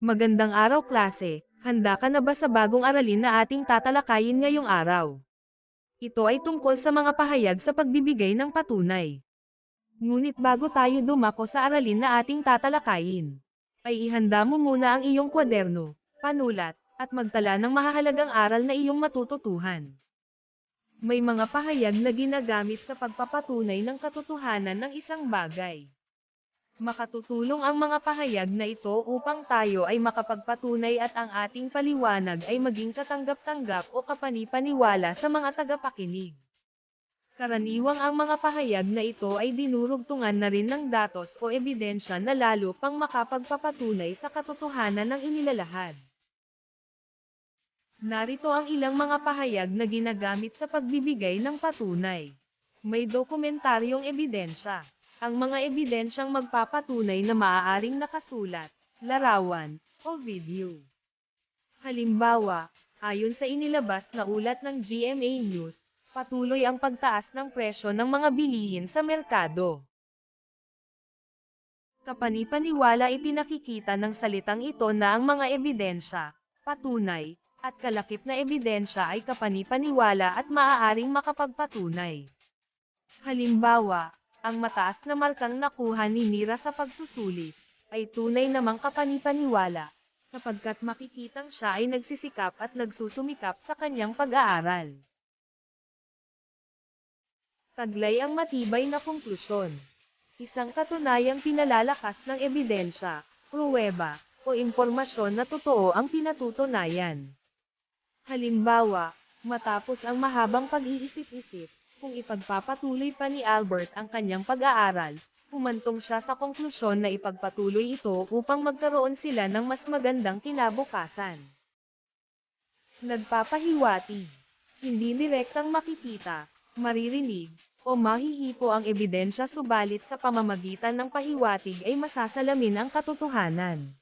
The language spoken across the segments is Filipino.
Magandang araw klase, handa ka na ba sa bagong aralin na ating tatalakayin ngayong araw? Ito ay tungkol sa mga pahayag sa pagbibigay ng patunay. Ngunit bago tayo dumako sa aralin na ating tatalakayin, ay ihanda mo muna ang iyong kwaderno, panulat, at magtala ng mahahalagang aral na iyong matututuhan. May mga pahayag na ginagamit sa pagpapatunay ng katotohanan ng isang bagay. Makatutulong ang mga pahayag na ito upang tayo ay makapagpatunay at ang ating paliwanag ay maging katanggap-tanggap o kapanipaniwala sa mga tagapakinig. Karaniwang ang mga pahayag na ito ay dinurugtungan na rin ng datos o ebidensya na lalo pang makapagpapatunay sa katotohanan ng inilalahad. Narito ang ilang mga pahayag na ginagamit sa pagbibigay ng patunay. May dokumentaryong ebidensya. Ang mga ebidensyang magpapatunay na maaaring nakasulat, larawan, o video. Halimbawa, ayon sa inilabas na ulat ng GMA News, patuloy ang pagtaas ng presyo ng mga bilihin sa merkado. Kapanipaniwala ipinakikita ng salitang ito na ang mga ebidensya, patunay, at kalakip na ebidensya ay kapanipaniwala at maaaring makapagpatunay. Halimbawa, ang mataas na markang nakuha ni Mira sa pagsusulit, ay tunay namang kapanipaniwala, sapagkat makikitang siya ay nagsisikap at nagsusumikap sa kanyang pag-aaral. Taglay ang matibay na konklusyon. Isang katunayang pinalalakas ng ebidensya, pruweba, o impormasyon na totoo ang pinatutunayan. Halimbawa, matapos ang mahabang pag-iisip-isip, kung ipagpapatuloy pa ni Albert ang kanyang pag-aaral, humantong siya sa konklusyon na ipagpatuloy ito upang magkaroon sila ng mas magandang kinabukasan. Nagpapahiwati. Hindi direktang makikita, maririnig, o mahihipo ang ebidensya subalit sa pamamagitan ng pahiwatig ay masasalamin ang katotohanan.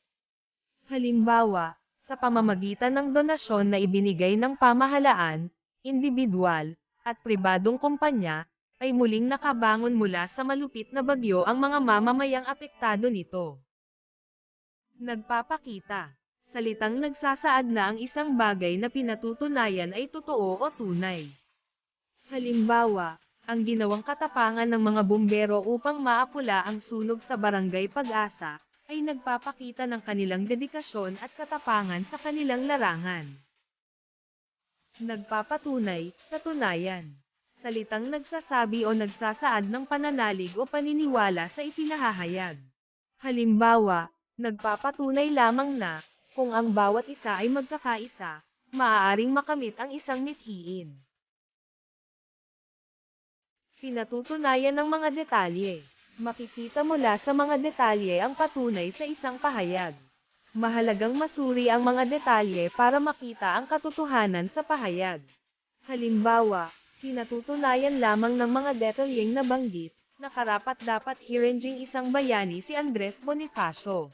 Halimbawa, sa pamamagitan ng donasyon na ibinigay ng pamahalaan, individual, at pribadong kumpanya, ay muling nakabangon mula sa malupit na bagyo ang mga mamamayang apektado nito. Nagpapakita. Salitang nagsasaad na ang isang bagay na pinatutunayan ay totoo o tunay. Halimbawa, ang ginawang katapangan ng mga bumbero upang maapula ang sunog sa barangay Pag-asa, ay nagpapakita ng kanilang dedikasyon at katapangan sa kanilang larangan. Nagpapatunay, katunayan. Salitang nagsasabi o nagsasaad ng pananalig o paniniwala sa ipinahahayag. Halimbawa, nagpapatunay lamang na, kung ang bawat isa ay magkakaisa, maaaring makamit ang isang mithiin. Pinatutunayan ng mga detalye. Makikita mula sa mga detalye ang patunay sa isang pahayag. Mahalagang masuri ang mga detalye para makita ang katotohanan sa pahayag. Halimbawa, pinatutunayan lamang ng mga detalyeng nabanggit, na karapat dapat hirenging isang bayani si Andres Bonifacio.